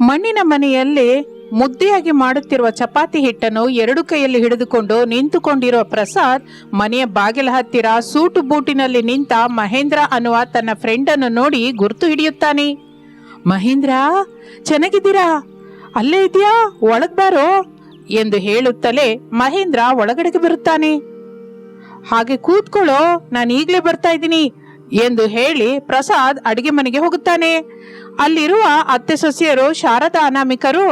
ಮಣ್ಣಿನ ಮನೆಯಲ್ಲಿ ಮುದ್ದೆಯಾಗಿ ಮಾಡುತ್ತಿರುವ ಚಪಾತಿ ಹಿಟ್ಟನ್ನು ಎರಡು ಕೈಯಲ್ಲಿ ಹಿಡಿದುಕೊಂಡು ನಿಂತುಕೊಂಡಿರುವ ಪ್ರಸಾದ್ ಮನೆಯ ಬಾಗಿಲ ಹತ್ತಿರ ಸೂಟು ಬೂಟಿನಲ್ಲಿ ನಿಂತ ಮಹೇಂದ್ರ ಅನ್ನುವ ತನ್ನ ಫ್ರೆಂಡ್ ಅನ್ನು ನೋಡಿ ಗುರುತು ಹಿಡಿಯುತ್ತಾನೆ. ಮಹೇಂದ್ರ, ಚೆನ್ನಾಗಿದ್ದೀರಾ? ಅಲ್ಲೇ ಇದೆಯಾ? ಒಳಗ್ ಬಾರೋ? ಎಂದು ಹೇಳುತ್ತಲೇ ಮಹೇಂದ್ರ ಒಳಗಡೆಗೆ ಬರುತ್ತಾನೆ. ಹಾಗೆ ಕೂತ್ಕೊಳ್ಳೋ, ನಾನು ಈಗಲೇ ಬರ್ತಾ ಇದ್ದೀನಿ. ಎಂದು ಹೇಳಿ ಪ್ರಸಾದ್ ಅಡಿಗೆ ಮನೆಗೆ ಹೋಗುತ್ತಾನೆ. ಅಲ್ಲಿರುವ ಅತ್ತೆ ಸೊಸೆಯರು, ಶಾರದಾ ಅನಾಮಿಕರು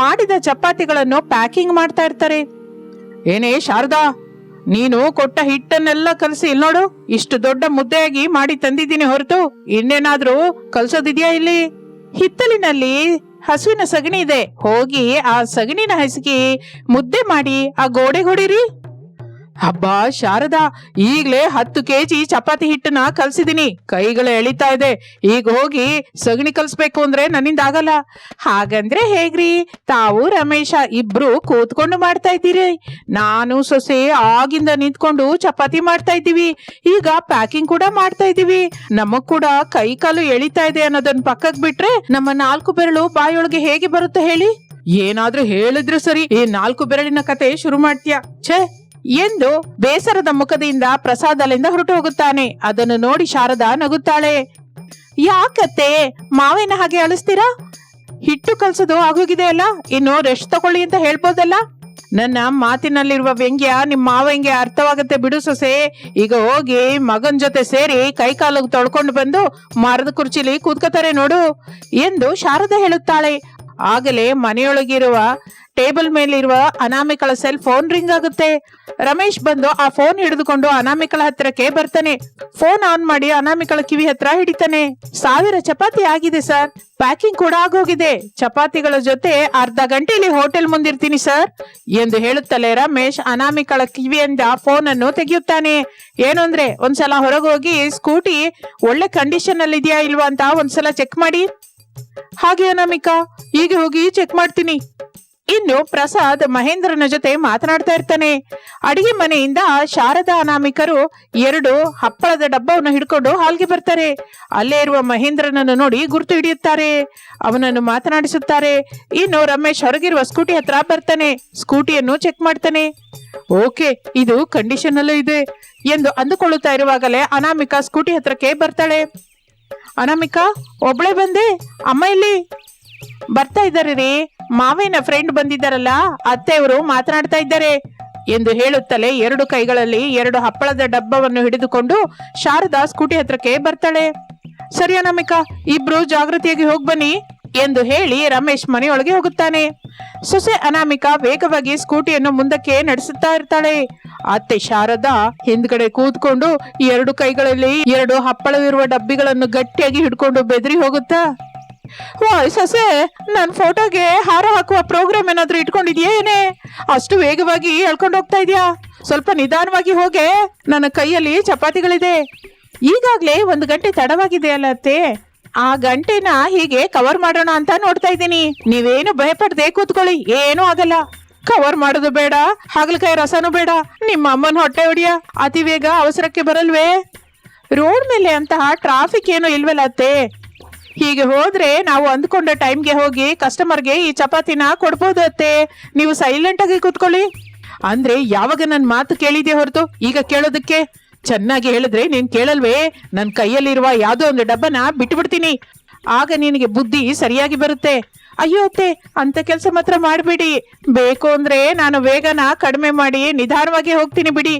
ಮಾಡಿದ ಚಪಾತಿಗಳನ್ನು ಪ್ಯಾಕಿಂಗ್ ಮಾಡ್ತಾ ಇರ್ತಾರೆ. ಏನೇ ಶಾರದಾ, ನೀನು ಕೊಟ್ಟ ಹಿಟ್ಟನ್ನೆಲ್ಲ ಕಲಸಿ ಇಲ್ಲಿ ನೋಡು, ಇಷ್ಟು ದೊಡ್ಡ ಮುದ್ದೆಯಾಗಿ ಮಾಡಿ ತಂದಿದ್ದೀನಿ ಹೊರತು ಇನ್ನೇನಾದ್ರೂ ಕಲ್ಸೋದಿದ್ಯಾ ಇಲ್ಲಿ? ಹಿತ್ತಲಿನಲ್ಲಿ ಹಸುವಿನ ಸಗಣಿ ಇದೆ, ಹೋಗಿ ಆ ಸಗಣಿನ ಹಸಿಗೆ ಮುದ್ದೆ ಮಾಡಿ ಆ ಗೋಡೆ ಹೊಡಿರಿ. ಹಬ್ಬ ಶಾರದಾ, ಈಗ್ಲೇ ಹತ್ತು ಕೆಜಿ ಚಪಾತಿ ಹಿಟ್ಟನ್ನ ಕಲ್ಸಿದೀನಿ. ಕೈಗಳು ಎಳಿತಾ ಇದೆ. ಈಗ ಹೋಗಿ ಸಗಣಿ ಕಲ್ಸ್ಬೇಕು ಅಂದ್ರೆ ನನ್ನಿಂದ ಆಗಲ್ಲ. ಹಾಗಂದ್ರೆ ಹೇಗ್ರಿ? ತಾವು ರಮೇಶ, ಇಬ್ರು ಕೂತ್ಕೊಂಡು ಮಾಡ್ತಾ ಇದ್ದೀರಿ. ನಾನು ಸೊಸೆ ಆಗಿಂದ ನಿಂತ್ಕೊಂಡು ಚಪಾತಿ ಮಾಡ್ತಾ ಇದ್ದೀವಿ. ಈಗ ಪ್ಯಾಕಿಂಗ್ ಕೂಡ ಮಾಡ್ತಾ ಇದ್ದೀವಿ. ನಮಗ್ ಕೂಡ ಕೈ ಕಾಲು ಎಳಿತಾ ಇದೆ ಅನ್ನೋದನ್ನ ಪಕ್ಕಕ್ ಬಿಟ್ರೆ ನಮ್ಮ ನಾಲ್ಕು ಬೆರಳು ಬಾಯೊಳಗೆ ಹೇಗೆ ಬರುತ್ತೆ ಹೇಳಿ? ಏನಾದ್ರೂ ಹೇಳಿದ್ರೆ ಸರಿ. ಈ ನಾಲ್ಕು ಬೆರಳಿನ ಕತೆ ಶುರು ಮಾಡ್ತೀಯ? ಛೇ! ಎಂದು ಬೇಸರದ ಮುಖದಿಂದ ಪ್ರಸಾದಲಿಂದ ಹೊರಟು ಹೋಗುತ್ತಾನೆ ಅದನ್ನು ನೋಡಿ ಶಾರದಾ ನಗುತ್ತಾಳೆ. ಯಾಕತ್ತೆ? ಮಾವಿನ ಹಾಗೆ ಅಳಿಸ್ತೀರಾ? ಹಿಟ್ಟು ಕಲ್ಸೋದು ಆಗೋಗಿದೆ ಅಲ್ಲ? ಇನ್ನು ರೆಸ್ಟ್ ತಗೊಳ್ಳಿ ಅಂತ ಹೇಳ್ಬೋದಲ್ಲ? ನನ್ನ ಮಾತಿನಲ್ಲಿರುವ ವ್ಯಂಗ್ಯ ನಿಮ್ಮ ಮಾವಂಗೆ ಅರ್ಥವಾಗತ್ತೆ ಬಿಡು ಸೊಸೆ. ಈಗ ಹೋಗಿ ಮಗನ್ ಜೊತೆ ಸೇರಿ ಕೈಕಾಲು ತೊಳ್ಕೊಂಡು ಬಂದು ಮರದ ಕುರ್ಚಿಲಿ ಕೂತ್ಕೋತಾರೆ ನೋಡು ಎಂದು ಶಾರದಾ ಹೇಳುತ್ತಾಳೆ. ಆಗಲೇ ಮನೆಯೊಳಗಿರುವ ಟೇಬಲ್ ಮೇಲಿರುವ ಅನಾಮಿಕಳ ಸೆಲ್ ಫೋನ್ ರಿಂಗ್ ಆಗುತ್ತೆ. ರಮೇಶ್ ಬಂದು ಆ ಫೋನ್ ಹಿಡಿದುಕೊಂಡು ಅನಾಮಿಕಳ ಹತ್ರಕ್ಕೆ ಬರ್ತಾನೆ. ಫೋನ್ ಆನ್ ಮಾಡಿ ಅನಾಮಿಕಳ ಕಿವಿ ಹತ್ರ ಹಿಡಿತಾನೆ. ಸಾವಿರ ಚಪಾತಿ ಆಗಿದೆ ಸರ್. ಪ್ಯಾಕಿಂಗ್ ಕೂಡ ಆಗೋಗಿದೆ. ಚಪಾತಿಗಳ ಜೊತೆ ಅರ್ಧ ಗಂಟೆಯಲ್ಲಿ ಹೋಟೆಲ್ ಮುಂದಿರ್ತೀನಿ ಸರ್ ಎಂದು ಹೇಳುತ್ತಲೇ ರಮೇಶ್ ಅನಾಮಿಕಳ ಕಿವಿಯಿಂದ ಫೋನ್ ಅನ್ನು ತೆಗೆಯುತ್ತಾನೆ. ಏನು ಅಂದ್ರೆ, ಒಂದ್ಸಲ ಹೊರಗೋಗಿ ಸ್ಕೂಟಿ ಒಳ್ಳೆ ಕಂಡೀಷನ್ ಅಲ್ಲಿ ಇದೆಯಾ ಇಲ್ವಾ ಅಂತ ಒಂದ್ಸಲ ಚೆಕ್ ಮಾಡಿ. ಹಾಗೆ ಅನಾಮಿಕಾ ಈಗ ಹೋಗಿ ಚೆಕ್ ಮಾಡ್ತೀನಿ. ಇನ್ನು ಪ್ರಸಾದ್ ಮಹೇಂದ್ರನ ಜೊತೆ ಮಾತನಾಡ್ತಾ ಇರ್ತಾನೆ. ಅಡಿಗೆ ಮನೆಯಿಂದ ಶಾರದಾ ಅನಾಮಿಕರು ಎರಡು ಹಪ್ಪಳದ ಡಬ್ಬವನ್ನು ಹಿಡ್ಕೊಂಡು ಹಾಲ್ಗೆ ಬರ್ತಾರೆ. ಅಲ್ಲೇ ಇರುವ ಮಹೇಂದ್ರನನ್ನು ನೋಡಿ ಗುರ್ತು ಹಿಡಿಯುತ್ತಾರೆ. ಅವನನ್ನು ಮಾತನಾಡಿಸುತ್ತಾರೆ. ಇನ್ನು ರಮೇಶ್ ಹೊರಗಿರುವ ಸ್ಕೂಟಿ ಹತ್ರ ಬರ್ತಾನೆ. ಸ್ಕೂಟಿಯನ್ನು ಚೆಕ್ ಮಾಡ್ತಾನೆ. ಓಕೆ, ಇದು ಕಂಡೀಷನ್ ಅಲ್ಲೇ ಇದೆ ಎಂದು ಅಂದುಕೊಳ್ಳುತ್ತಾ ಇರುವಾಗಲೇ ಅನಾಮಿಕಾ ಸ್ಕೂಟಿ ಹತ್ರಕ್ಕೆ ಬರ್ತಾಳೆ. ಅನಾಮಿಕಾ, ಒಬ್ಳೆ ಬಂದೆ? ಅಮ್ಮ ಇಲ್ಲಿ? ಬರ್ತಾ ಇದ್ದಾರೆ ರೀ. ಮಾವಿನ ಫ್ರೆಂಡ್ ಬಂದಿದ್ದಾರಲ್ಲ, ಅತ್ತೆಯವರು ಮಾತನಾಡ್ತಾ ಇದ್ದಾರೆ. ಎಂದು ಹೇಳುತ್ತಲೇ ಎರಡು ಕೈಗಳಲ್ಲಿ ಎರಡು ಹಪ್ಪಳದ ಡಬ್ಬವನ್ನು ಹಿಡಿದುಕೊಂಡು ಶಾರದಾ ಸ್ಕೂಟಿ ಹತ್ರಕ್ಕೆ ಬರ್ತಾಳೆ. ಸರಿ ಅನಾಮಿಕಾ, ಇಬ್ರು ಜಾಗೃತಿಯಾಗಿ ಹೋಗ್ ಬನ್ನಿ. ಎಂದು ಹೇಳಿ ರಮೇಶ್ ಮನೆಯೊಳಗೆ ಹೋಗುತ್ತಾನೆ. ಸೊಸೆ ಅನಾಮಿಕಾ ವೇಗವಾಗಿ ಸ್ಕೂಟಿಯನ್ನು ಮುಂದಕ್ಕೆ ನಡೆಸುತ್ತಾ ಇರ್ತಾಳೆ. ಅತ್ತೆ ಶಾರದಾ ಹಿಂದ್ಗಡೆ ಕೂತ್ಕೊಂಡು ಎರಡು ಕೈಗಳಲ್ಲಿ ಎರಡು ಹಪ್ಪಳವಿರುವ ಡಬ್ಬಿಗಳನ್ನು ಗಟ್ಟಿಯಾಗಿ ಹಿಡ್ಕೊಂಡು ಬೆದರಿ ಹೋಗುತ್ತಾ? ವಾಯ್ ಸೊಸೆ, ನನ್ ಫೋಟೋಗೆ ಹಾರ ಹಾಕುವ ಪ್ರೋಗ್ರಾಮ್ ಏನಾದ್ರೂ ಇಟ್ಕೊಂಡಿದ್ಯಾ ಏನೇ? ಅಷ್ಟು ವೇಗವಾಗಿ ಎಳ್ಕೊಂಡು ಹೋಗ್ತಾ ಇದೀಯಾ? ಸ್ವಲ್ಪ ನಿಧಾನವಾಗಿ ಹೋಗೆ. ನನ್ನ ಕೈಯಲ್ಲಿ ಚಪಾತಿಗಳಿದೆ. ಈಗಾಗ್ಲೇ ಒಂದು ಗಂಟೆ ತಡವಾಗಿದೆ ಅಲ್ಲ ಅತ್ತೆ. ಆ ಗಂಟೆನ ಹೀಗೆ ಕವರ್ ಮಾಡೋಣ ಅಂತ ನೋಡ್ತಾ ಇದ್ದೀನಿ. ನೀವೇನು ಭಯಪಡದೆ ಕೂತ್ಕೊಳ್ಳಿ, ಏನೂ ಆಗಲ್ಲ. ಕವರ್ ಮಾಡೋದು ಬೇಡ, ಹಾಗಲಕಾಯಿ ರಸನು ಬೇಡ. ನಿಮ್ಮ ಅಮ್ಮನ ಹೊಟ್ಟೆ ಹೊಡಿಯ, ಅತಿ ವೇಗ ಅವಸರಕ್ಕೆ ಬರಲ್ವೇ? ರೋಡ್ ಮೇಲೆ ಅಂತಹ ಟ್ರಾಫಿಕ್ ಏನು ಇಲ್ವಲ್ಲ ಅತ್ತೆ? ಹೀಗೆ ಹೋದ್ರೆ ನಾವು ಅಂದ್ಕೊಂಡ ಟೈಮ್ಗೆ ಹೋಗಿ ಕಸ್ಟಮರ್ಗೆ ಈ ಚಪಾತಿನ ಕೊಡ್ಬೋದು ಅತ್ತೆ. ನೀವು ಸೈಲೆಂಟ್ ಆಗಿ ಕೂತ್ಕೊಳ್ಳಿ. ಅಂದ್ರೆ ಯಾವಾಗ ನನ್ನ ಮಾತು ಕೇಳಿದೆ ಹೊರತು? ಈಗ ಕೇಳೋದಕ್ಕೆ? ಚೆನ್ನಾಗಿ ಹೇಳಿದ್ರೆ ನೀನ್ ಕೇಳಲ್ವೇ? ನನ್ನ ಕೈಯಲ್ಲಿರುವ ಯಾವುದೋ ಒಂದು ಡಬ್ಬನ ಬಿಟ್ಬಿಡ್ತೀನಿ. ಆಗ ನಿನಗೆ ಬುದ್ಧಿ ಸರಿಯಾಗಿ ಬರುತ್ತೆ. ಅಯ್ಯೋ ಅತ್ತೆ, ಅಂತ ಕೆಲಸ ಮಾತ್ರ ಮಾಡಬೇಡಿ. ಬೇಕು ಅಂದ್ರೆ ನಾನು ವೇಗನ ಕಡಿಮೆ ಮಾಡಿ ನಿಧಾನವಾಗಿ ಹೋಗ್ತೀನಿ ಬಿಡಿ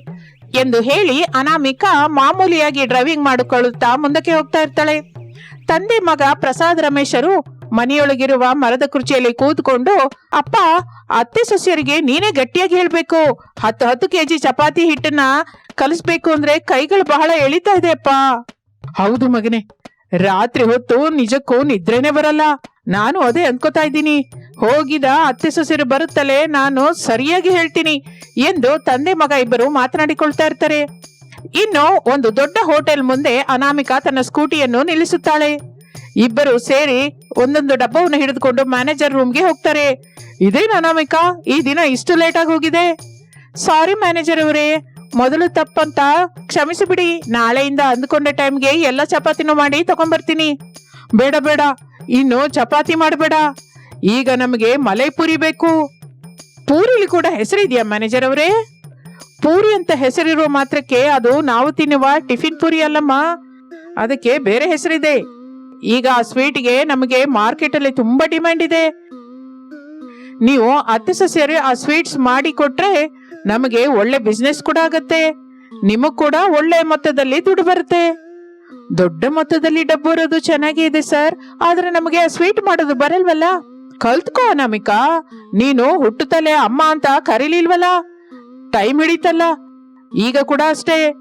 ಎಂದು ಹೇಳಿ ಅನಾಮಿಕಾ ಮಾಮೂಲಿಯಾಗಿ ಡ್ರೈವಿಂಗ್ ಮಾಡಿಕೊಳ್ಳುತ್ತಾ ಮುಂದಕ್ಕೆ ಹೋಗ್ತಾ ಇರ್ತಾಳೆ. ತಂದೆ ಮಗ ಪ್ರಸಾದ್ ರಮೇಶರು ಮನೆಯೊಳಗಿರುವ ಮರದ ಕುರ್ಚಿಯಲ್ಲಿ ಕೂತ್ಕೊಂಡು, ಅಪ್ಪ, ಅತ್ತೆ ಸೊಸೆಯರಿಗೆ ನೀನೇ ಗಟ್ಟಿಯಾಗಿ ಹೇಳ್ಬೇಕು. ಹತ್ತು ಹತ್ತು ಕೆಜಿ ಚಪಾತಿ ಹಿಟ್ಟನ್ನ ಕಲಿಸ್ಬೇಕು ಅಂದ್ರೆ ಕೈಗಳು ಬಹಳ ಎಳಿತಾ ಇದೆ ಅಪ್ಪ. ಹೌದು ಮಗನೇ. ರಾತ್ರಿ ಹೊತ್ತು ನಿಜಕ್ಕೂ ನಿದ್ರೆನೆ ಬರಲ್ಲ. ನಾನು ಅದೇ ಅನ್ಕೋತಾ ಇದ್ದೀನಿ. ಹೋಗಿದ ಅತ್ತೆ ಸೊಸೆರು ಬರುತ್ತಲೇ ನಾನು ಸರಿಯಾಗಿ ಹೇಳ್ತೀನಿ. ಎಂದು ತಂದೆ ಮಗ ಇಬ್ಬರು ಮಾತನಾಡಿಕೊಳ್ತಾ ಇರ್ತಾರೆ. ಇನ್ನು ಒಂದು ದೊಡ್ಡ ಹೋಟೆಲ್ ಮುಂದೆ ಅನಾಮಿಕಾ ತನ್ನ ಸ್ಕೂಟಿಯನ್ನು ನಿಲ್ಲಿಸುತ್ತಾಳೆ. ಇಬ್ಬರು ಸೇರಿ ಒಂದೊಂದು ಡಬ್ಬವನ್ನು ಹಿಡಿದುಕೊಂಡು ಮ್ಯಾನೇಜರ್ ರೂಮ್ಗೆ ಹೋಗ್ತಾರೆ. ಇದೇನು ಅನಾಮಿಕಾ? ಈ ದಿನ ಇಷ್ಟು ಲೇಟ್ ಆಗಿ ಹೋಗಿದೆ. ಸಾರಿ ಮ್ಯಾನೇಜರ್ ಅವರೇ, ಮೊದಲು ತಪ್ಪಂತ ಕ್ಷಮಿಸಿ ಬಿಡಿ ನಾಳೆಯಿಂದ ಅಂದ್ಕೊಂಡ ಟೈಮ್ಗೆ ಎಲ್ಲ ಚಪಾತಿನೂ ಮಾಡಿ ತಗೊಂಡ್ಬರ್ತೀನಿ. ಬೇಡ ಬೇಡ. ಇನ್ನು ಚಪಾತಿ ಮಾಡಬೇಡ. ಈಗ ನಮಗೆ ಮಲೈಪುರಿ ಬೇಕು. ಪೂರಿಲಿ ಕೂಡ ಹೆಸರಿದೆಯಾ ಮ್ಯಾನೇಜರ್ ಅವರೇ? ಪೂರಿ ಅಂತ ಹೆಸರಿರೋ ಮಾತ್ರಕ್ಕೆ ಅದು ನಾವು ತಿನ್ನುವ ಟಿಫಿನ್ ಪೂರಿ ಅಲ್ಲಮ್ಮ. ಅದಕ್ಕೆ ಬೇರೆ ಹೆಸರಿದೆ. ಈಗ ಆ ಸ್ವೀಟ್ಗೆ ನಮಗೆ ಮಾರ್ಕೆಟ್ ಅಲ್ಲಿ ತುಂಬಾ ಡಿಮ್ಯಾಂಡ್ ಇದೆ. ನೀವು ಅತ್ತೆ ಸಸ್ಯರು ಆ ಸ್ವೀಟ್ಸ್ ಮಾಡಿ ಕೊಟ್ರೆ ನಮಗೆ ಒಳ್ಳೆ ಬಿಸ್ನೆಸ್ ಕೂಡ ಆಗತ್ತೆ. ನಿಮಗ್ ಕೂಡ ಒಳ್ಳೆ ಮೊತ್ತದಲ್ಲಿ ದುಡ್ಡು ಬರುತ್ತೆ. ದೊಡ್ಡ ಮೊತ್ತದಲ್ಲಿ ಡಬ್ಬು ಇರೋದು ಚೆನ್ನಾಗಿ ಇದೆ ಸರ್. ಆದ್ರೆ ನಮಗೆ ಆ ಸ್ವೀಟ್ ಮಾಡೋದು ಬರಲ್ವಲ್ಲ? ಕಲ್ತ್ಕೋ ಅನಾಮಿಕಾ. ನೀನು ಹುಟ್ಟುತ್ತಲೇ ಅಮ್ಮ ಅಂತ ಕರೀಲಿಲ್ವಲ್ಲ? ಟೈಮ್ ಹಿಡಿತಲ್ಲ? ಈಗ ಕೂಡ ಅಷ್ಟೇ.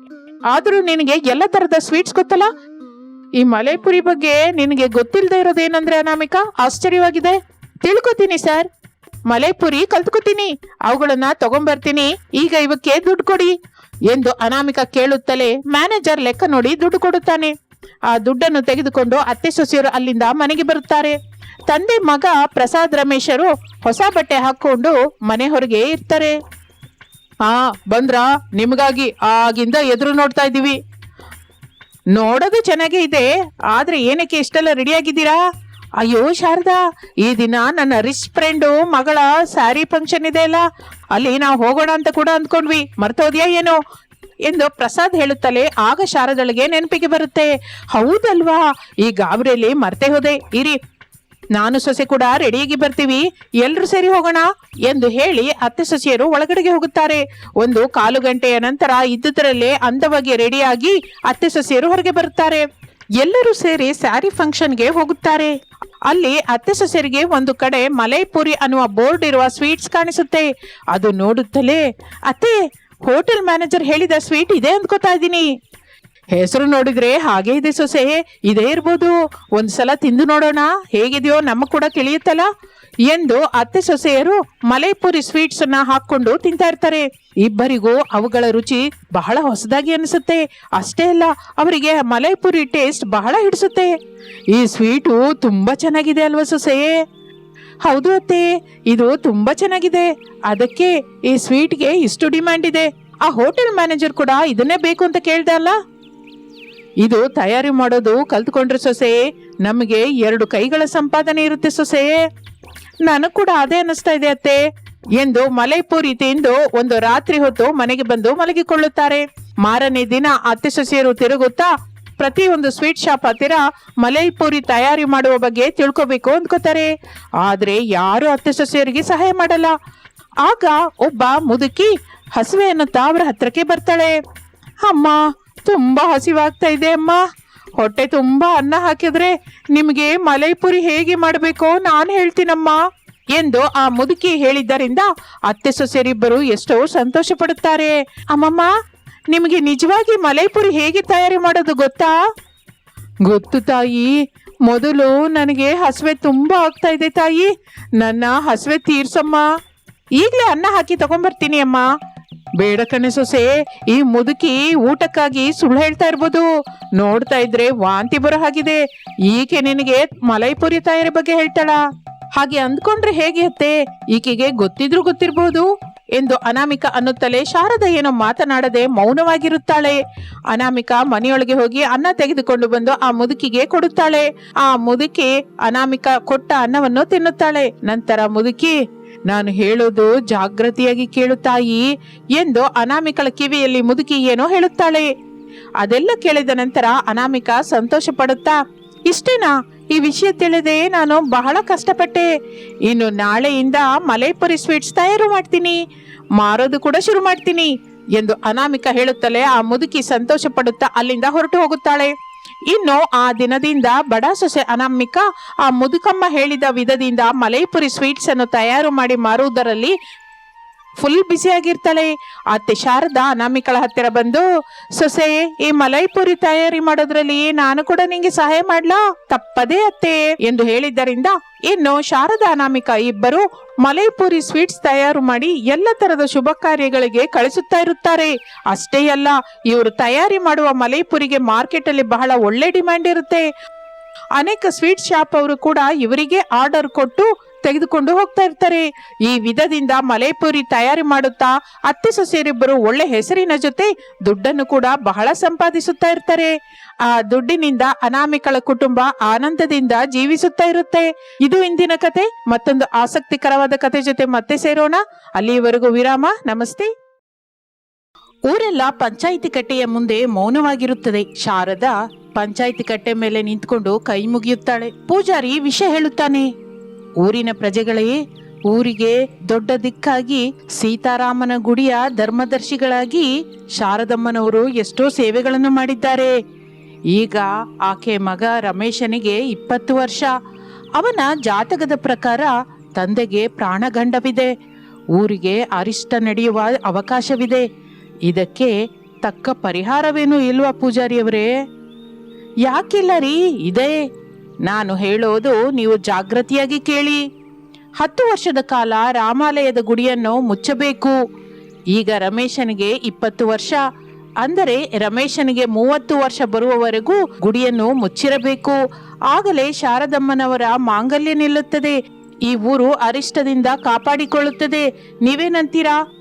ಆದರೂ ನಿನಗೆ ಎಲ್ಲ ತರದ ಸ್ವೀಟ್ಸ್ ಗೊತ್ತಲ್ಲ? ಈ ಮಲೆಪುರಿ ಬಗ್ಗೆ ನಿನಗೆ ಗೊತ್ತಿಲ್ಲದೆ ಇರೋದೇನಂದ್ರೆ ಅನಾಮಿಕಾ? ಆಶ್ಚರ್ಯವಾಗಿದೆ. ತಿಳ್ಕೊತೀನಿ ಸರ್. ಮಲೆಪುರಿ ಕಲ್ತ್ಕೊತೀನಿ. ಅವುಗಳನ್ನ ತಗೊಂಬರ್ತೀನಿ. ಈಗ ಇವಕ್ಕೆ ದುಡ್ಡು ಕೊಡಿ ಎಂದು ಅನಾಮಿಕ ಕೇಳುತ್ತಲೇ ಮ್ಯಾನೇಜರ್ ಲೆಕ್ಕ ನೋಡಿ ದುಡ್ಡು ಕೊಡುತ್ತಾನೆ. ಆ ದುಡ್ಡನ್ನು ತೆಗೆದುಕೊಂಡು ಅತ್ತೆ ಸೊಸೆಯರು ಅಲ್ಲಿಂದ ಮನೆಗೆ ಬರುತ್ತಾರೆ. ತಂದೆ ಮಗ ಪ್ರಸಾದ್ ರಮೇಶರು ಹೊಸ ಬಟ್ಟೆ ಹಾಕೊಂಡು ಮನೆ ಹೊರಗೆ ಇರ್ತಾರೆ. ಹಾ ಬಂದ್ರಾ? ನಿಮಗಾಗಿ ಆಗಿಂದ ಎದುರು ನೋಡ್ತಾ ಇದ್ದೀವಿ. ನೋಡೋದು ಚೆನ್ನಾಗೇ ಇದೆ, ಆದ್ರೆ ಏನಕ್ಕೆ ಇಷ್ಟೆಲ್ಲ ರೆಡಿ ಆಗಿದ್ದೀರಾ ಅಯ್ಯೋ, ಶಾರದಾ, ಈ ದಿನ ನನ್ನ ರಿಚ್ ಫ್ರೆಂಡು ಮಗಳ ಸ್ಯಾರಿ ಫಂಕ್ಷನ್ ಇದೆ ಅಲ್ಲ, ಅಲ್ಲಿ ನಾವು ಹೋಗೋಣ ಅಂತ ಕೂಡ ಅಂದ್ಕೊಂಡ್ವಿ. ಮರ್ತೋದ್ಯಾ ಏನು? ಎಂದು ಪ್ರಸಾದ್ ಹೇಳುತ್ತಲೇ ಆಗ ಶಾರದಳಿಗೆ ನೆನಪಿಗೆ ಬರುತ್ತೆ. ಹೌದಲ್ವಾ? ಈ ಗಾಬರಿಯಲ್ಲಿ ಮರ್ತೆ ಹೋದೆ. ಇರಿ ನಾನು ಸೊಸೆ ಕೂಡ ರೆಡಿಯಾಗಿ ಬರ್ತೀವಿ. ಎಲ್ರು ಸೇರಿ ಹೋಗೋಣ ಎಂದು ಹೇಳಿ ಅತ್ತೆ ಸೊಸೆಯರು ಒಳಗಡೆಗೆ ಹೋಗುತ್ತಾರೆ. ಒಂದು ಕಾಲು ಗಂಟೆಯ ನಂತರ ಇದ್ದುದರಲ್ಲೇ ಅಂದವಾಗಿ ರೆಡಿಯಾಗಿ ಅತ್ತೆ ಸೊಸೆಯರು ಹೊರಗೆ ಬರುತ್ತಾರೆ. ಎಲ್ಲರೂ ಸೇರಿ ಸ್ಯಾರಿ ಫಂಕ್ಷನ್ಗೆ ಹೋಗುತ್ತಾರೆ. ಅಲ್ಲಿ ಅತ್ತೆ ಸೊಸೆಯರಿಗೆ ಒಂದು ಕಡೆ ಮಲೈಪುರಿ ಅನ್ನುವ ಬೋರ್ಡ್ ಇರುವ ಸ್ವೀಟ್ಸ್ ಕಾಣಿಸುತ್ತೆ. ಅದು ನೋಡುತ್ತಲೇ, ಅತ್ತೆ, ಹೋಟೆಲ್ ಮ್ಯಾನೇಜರ್ ಹೇಳಿದ ಸ್ವೀಟ್ ಇದೆ ಅಂದ್ಕೋತಾ ಇದ್ದೀನಿ. ಹೆಸರು ನೋಡಿದ್ರೆ ಹಾಗೆ ಇದೆ ಸೊಸೆ. ಇದೇ ಇರ್ಬೋದು. ಒಂದ್ಸಲ ತಿಂದು ನೋಡೋಣ. ಹೇಗಿದೆಯೋ ನಮಗ್ ಕೂಡ ತಿಳಿಯುತ್ತಲ್ಲ? ಎಂದು ಅತ್ತೆ ಸೊಸೆಯರು ಮಲೈಪುರಿ ಸ್ವೀಟ್ಸ್ ಅನ್ನ ಹಾಕೊಂಡು ತಿಂತಾ ಇರ್ತಾರೆ. ಇಬ್ಬರಿಗೂ ಅವುಗಳ ರುಚಿ ಬಹಳ ಹೊಸದಾಗಿ ಅನಿಸುತ್ತೆ. ಅಷ್ಟೇ ಅಲ್ಲ, ಅವರಿಗೆ ಮಲೈಪುರಿ ಟೇಸ್ಟ್ ಬಹಳ ಹಿಡಿಸುತ್ತೆ. ಈ ಸ್ವೀಟು ತುಂಬಾ ಚೆನ್ನಾಗಿದೆ ಅಲ್ವಾ ಸೊಸೆ? ಹೌದು ಅತ್ತೆ, ಇದು ತುಂಬಾ ಚೆನ್ನಾಗಿದೆ. ಅದಕ್ಕೆ ಈ ಸ್ವೀಟ್ಗೆ ಇಷ್ಟು ಡಿಮ್ಯಾಂಡ್ ಇದೆ. ಆ ಹೋಟೆಲ್ ಮ್ಯಾನೇಜರ್ ಕೂಡ ಇದನ್ನೇ ಬೇಕು ಅಂತ ಕೇಳ್ದೆ ಅಲ್ಲ? ಇದು ತಯಾರಿ ಮಾಡೋದು ಕಲ್ತ್ಕೊಂಡ್ರೆ ಸೊಸೆ. ನಮಗೆ ಎರಡು ಕೈಗಳ ಸಂಪಾದನೆ ಇರುತ್ತೆ ಸೊಸೆ. ನನಗ್ ಕೂಡ ಅದೇ ಅನಿಸ್ತಾ ಇದೆ ಅತ್ತೆ. ಎಂದು ಮಲೈಪುರಿ ತಿಂದು ಒಂದು ರಾತ್ರಿ ಹೊತ್ತು ಮನೆಗೆ ಬಂದು ಮಲಗಿಕೊಳ್ಳುತ್ತಾರೆ. ಮಾರನೇ ದಿನ ಅತ್ತೆ ಸೊಸೆಯರು ತಿರುಗುತ್ತಾ ಪ್ರತಿಯೊಂದು ಸ್ವೀಟ್ ಶಾಪ್ ಹತ್ತಿರ ಮಲೈಪುರಿ ತಯಾರಿ ಮಾಡುವ ಬಗ್ಗೆ ತಿಳ್ಕೊಬೇಕು ಅಂದ್ಕೋತಾರೆ. ಆದ್ರೆ ಯಾರು ಅತ್ತೆ ಸೊಸೆಯರಿಗೆ ಸಹಾಯ ಮಾಡಲ್ಲ. ಆಗ ಒಬ್ಬ ಮುದುಕಿ ಹಸುವೆ ಅನ್ನುತ್ತಾ ಅವರ ಹತ್ರಕ್ಕೆ ಬರ್ತಾಳೆ. ಅಮ್ಮ ತುಂಬಾ ಹಸಿವಾಗ್ತಾ ಇದೆ ಅಮ್ಮ. ಹೊಟ್ಟೆ ತುಂಬಾ ಅನ್ನ ಹಾಕಿದ್ರೆ ನಿಮಗೆ ಮಲೈಪುರಿ ಹೇಗೆ ಮಾಡಬೇಕು ನಾನು ಹೇಳ್ತೀನಮ್ಮ. ಎಂದು ಆ ಮುದುಕಿ ಹೇಳಿದ್ದರಿಂದ ಅತ್ತೆ ಸೊಸೆಯರಿಬ್ಬರು ಎಷ್ಟೋ ಸಂತೋಷ ಪಡುತ್ತಾರೆ ಅಮ್ಮಮ್ಮ, ನಿಮಗೆ ನಿಜವಾಗಿ ಮಲೈಪುರಿ ಹೇಗೆ ತಯಾರಿ ಮಾಡೋದು ಗೊತ್ತಾ? ಗೊತ್ತು ತಾಯಿ. ಮೊದಲು ನನಗೆ ಹಸುವೆ ತುಂಬಾ ಆಗ್ತಾ ಇದೆ ತಾಯಿ. ನನ್ನ ಹಸುವೆ ತೀರ್ಸಮ್ಮ. ಈಗಲೇ ಅನ್ನ ಹಾಕಿ ತಗೊಂಬರ್ತೀನಿ ಅಮ್ಮ. ಬೇಡ ಕಣೆ ಸೊಸೆ. ಈ ಮುದುಕಿ ಊಟಕ್ಕಾಗಿ ಸುಳ್ಳು ಹೇಳ್ತಾ ಇರ್ಬೋದು. ನೋಡ್ತಾ ಇದ್ರೆ ವಾಂತಿ ಬರೋ ಹಾಗಿದೆ. ಈಕೆ ನಿನಗೆ ಮಲೈಪುರಿ ತಯಾರಿ ಬಗ್ಗೆ ಹೇಳ್ತಾಳ. ಹಾಗೆ ಅಂದ್ಕೊಂಡ್ರೆ ಹೇಗೆ ಅತ್ತೆ? ಈಕೆಗೆ ಗೊತ್ತಿದ್ರು ಗೊತ್ತಿರ್ಬೋದು. ಎಂದು ಅನಾಮಿಕ ಅನ್ನುತ್ತಲೇ ಶಾರದ ಏನೋ ಮಾತನಾಡದೆ ಮೌನವಾಗಿರುತ್ತಾಳೆ. ಅನಾಮಿಕ ಮನೆಯೊಳಗೆ ಹೋಗಿ ಅನ್ನ ತೆಗೆದುಕೊಂಡು ಬಂದು ಆ ಮುದುಕಿಗೆ ಕೊಡುತ್ತಾಳೆ. ಆ ಮುದುಕಿ ಅನಾಮಿಕ ಕೊಟ್ಟ ಅನ್ನವನ್ನು ತಿನ್ನುತ್ತಾಳೆ. ನಂತರ ಮುದುಕಿ ನಾನು ಹೇಳೋದು ಜಾಗೃತಿಯಾಗಿ ತಾಯಿ ಎಂದು ಅನಾಮಿಕಳ ಕಿವಿಯಲ್ಲಿ ಮುದುಕಿ ಏನೋ ಹೇಳುತ್ತಾಳೆ. ಅದೆಲ್ಲ ಕೇಳಿದ ನಂತರ ಅನಾಮಿಕ ಸಂತೋಷ ಪಡುತ್ತಾ ಇಷ್ಟೇನಾ? ಈ ವಿಷಯ ತಿಳಿದೆ ನಾನು ಬಹಳ ಕಷ್ಟಪಟ್ಟೆ. ಇನ್ನು ನಾಳೆಯಿಂದ ಮಲೈಪುರಿ ಸ್ವೀಟ್ಸ್ ತಯಾರು ಮಾಡ್ತೀನಿ, ಮಾರೋದು ಕೂಡ ಶುರು ಮಾಡ್ತೀನಿ ಎಂದು ಅನಾಮಿಕ ಹೇಳುತ್ತಲೇ ಆ ಮುದುಕಿ ಸಂತೋಷ ಪಡುತ್ತಾ ಅಲ್ಲಿಂದ ಹೊರಟು ಹೋಗುತ್ತಾಳೆ. ಇನ್ನು ಆ ದಿನದಿಂದ ಬಡ ಸೊಸೆ ಅನಾಮಿಕ ಆ ಮುದುಕಮ್ಮ ಹೇಳಿದ ವಿಧದಿಂದ ಮಲೈಪುರಿ ಸ್ವೀಟ್ಸ್ ಅನ್ನು ತಯಾರು ಮಾಡಿ ಮಾರುವುದರಲ್ಲಿ ಫುಲ್ ಬ್ಯುಸಿಯಾಗಿರ್ತಾಳೆ ಅತ್ತೆ ಶಾರದಾ ಅನಾಮಿಕಳ ಹತ್ತಿರ ಬಂದು, ಸೊಸೆ, ಈ ಮಲೈಪುರಿ ತಯಾರಿ ಮಾಡೋದ್ರಲ್ಲಿ ನಾನು ಕೂಡ ನಿಂಗೆ ಸಹಾಯ ಮಾಡ್ಲಾ? ತಪ್ಪದೇ ಅತ್ತೆ ಎಂದು ಹೇಳಿದ್ದರಿಂದ, ಇನ್ನು ಶಾರದಾ ಅನಾಮಿಕ ಇಬ್ಬರು ಮಲೈಪುರಿ ಸ್ವೀಟ್ಸ್ ತಯಾರು ಮಾಡಿ ಎಲ್ಲ ತರದ ಶುಭ ಕಾರ್ಯಗಳಿಗೆ ಕಳಿಸುತ್ತಾ ಇರುತ್ತಾರೆ. ಅಷ್ಟೇ ಅಲ್ಲ, ಇವರು ತಯಾರಿ ಮಾಡುವ ಮಲೈಪುರಿಗೆ ಮಾರ್ಕೆಟ್ ಅಲ್ಲಿ ಬಹಳ ಒಳ್ಳೆ ಡಿಮ್ಯಾಂಡ್ ಇರುತ್ತೆ. ಅನೇಕ ಸ್ವೀಟ್ ಶಾಪ್ ಅವರು ಕೂಡ ಇವರಿಗೆ ಆರ್ಡರ್ ಕೊಟ್ಟು ತೆಗೆದುಕೊಂಡು ಹೋಗ್ತಾ ಇರ್ತಾರೆ. ಈ ವಿಧದಿಂದ ಮಲೆಪುರಿ ತಯಾರಿ ಮಾಡುತ್ತಾ ಅತ್ತೆ ಸೊಸೆಯರಿಬ್ಬರು ಒಳ್ಳೆ ಹೆಸರಿನ ಜೊತೆ ದುಡ್ಡನ್ನು ಕೂಡ ಬಹಳ ಸಂಪಾದಿಸುತ್ತಾ ಇರ್ತಾರೆ. ಆ ದುಡ್ಡಿನಿಂದ ಅನಾಮಿಕಳ ಕುಟುಂಬ ಆನಂದದಿಂದ ಜೀವಿಸುತ್ತಾ ಇರುತ್ತೆ. ಇದು ಇಂದಿನ ಕತೆ. ಮತ್ತೊಂದು ಆಸಕ್ತಿಕರವಾದ ಕತೆ ಜೊತೆ ಮತ್ತೆ ಸೇರೋಣ. ಅಲ್ಲಿಯವರೆಗೂ ವಿರಾಮ. ನಮಸ್ತೆ. ಊರೆಲ್ಲ ಪಂಚಾಯಿತಿ ಕಟ್ಟೆಯ ಮುಂದೆ ಮೌನವಾಗಿರುತ್ತದೆ. ಶಾರದಾ ಪಂಚಾಯಿತಿ ಕಟ್ಟೆ ಮೇಲೆ ನಿಂತ್ಕೊಂಡು ಕೈ ಮುಗಿಯುತ್ತಾಳೆ. ಪೂಜಾರಿ ವಿಷಯ ಹೇಳುತ್ತಾನೆ. ಊರಿನ ಪ್ರಜೆಗಳೇ, ಊರಿಗೆ ದೊಡ್ಡ ದಿಕ್ಕಾಗಿ ಸೀತಾರಾಮನ ಗುಡಿಯ ಧರ್ಮದರ್ಶಿಗಳಾಗಿ ಶಾರದಮ್ಮನವರು ಎಷ್ಟೋ ಸೇವೆಗಳನ್ನು ಮಾಡಿದ್ದಾರೆ. ಈಗ ಆಕೆ ಮಗ ರಮೇಶನಿಗೆ ಇಪ್ಪತ್ತು ವರ್ಷ. ಅವನ ಜಾತಕದ ಪ್ರಕಾರ ತಂದೆಗೆ ಪ್ರಾಣಗಂಡವಿದೆ. ಊರಿಗೆ ಅರಿಷ್ಟ ನಡೆಯುವ ಅವಕಾಶವಿದೆ. ಇದಕ್ಕೆ ತಕ್ಕ ಪರಿಹಾರವೇನೂ ಇಲ್ವಾ ಪೂಜಾರಿಯವರೇ? ಯಾಕಿಲ್ಲ ರೀ ಇದೆ. ನಾನು ಹೇಳೋದು ನೀವು ಜಾಗೃತಿಯಾಗಿ ಕೇಳಿ. ಹತ್ತು ವರ್ಷದ ಕಾಲ ರಾಮಾಲಯದ ಗುಡಿಯನ್ನು ಮುಚ್ಚಬೇಕು. ಈಗ ರಮೇಶನಿಗೆ ಇಪ್ಪತ್ತು ವರ್ಷ. ಅಂದರೆ ರಮೇಶನಿಗೆ ಮೂವತ್ತು ವರ್ಷ ಬರುವವರೆಗೂ ಗುಡಿಯನ್ನು ಮುಚ್ಚಿರಬೇಕು. ಆಗಲೇ ಶಾರದಮ್ಮನವರ ಮಾಂಗಲ್ಯ ನಿಲ್ಲುತ್ತದೆ. ಈ ಊರು ಅರಿಷ್ಟದಿಂದ ಕಾಪಾಡಿಕೊಳ್ಳುತ್ತದೆ. ನೀವೇನಂತೀರಾ?